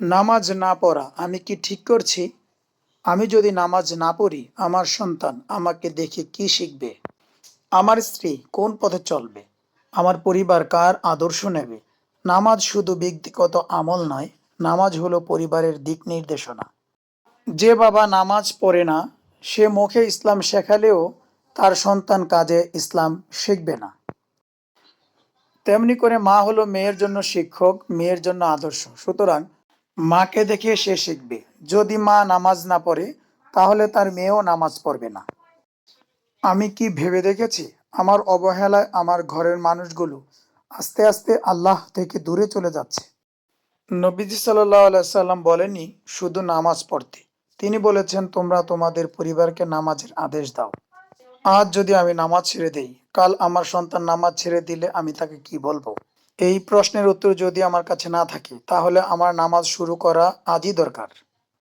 নামাজ না পড়া, আমি কি ঠিক করছি? আমি যদি নামাজ না পড়ি, আমার সন্তান আমাকে দেখে কি শিখবে? আমার স্ত্রী কোন পথে চলবে? আমার পরিবার কার আদর্শ নেবে? নামাজ শুধু ব্যক্তিগত আমল নয়, নামাজ হলো পরিবারের দিক নির্দেশনা। যে বাবা নামাজ পড়ে না, সে মুখে ইসলাম শেখালেও তার সন্তান কাজে ইসলাম শিখবে না। তেমনি করে মা হলো মেয়ের জন্য শিক্ষক, মেয়ের জন্য আদর্শ। সুতরাং মাকে দেখে সে শিখবে। যদি মা নামাজ না পড়ে, তাহলে তার মেয়েও নামাজ পড়বে না। আমি কি ভেবে দেখেছি? আমার অবহেলায় আমার ঘরের মানুষগুলো আস্তে আস্তে আল্লাহ থেকে দূরে চলে যাচ্ছে। নবীজি সাল্লাহ সাল্লাম বলেনি শুধু নামাজ পড়তে। তিনি বলেছেন, তোমরা তোমাদের পরিবারকে নামাজের আদেশ দাও। আজ যদি আমি নামাজ ছেড়ে দেই, কাল আমার সন্তান নামাজ ছেড়ে দিলে আমি তাকে কি বলব? এই প্রশ্নের উত্তর যদি আমার কাছে না থাকে, তাহলে আমার নামাজ শুরু করা আজই দরকার।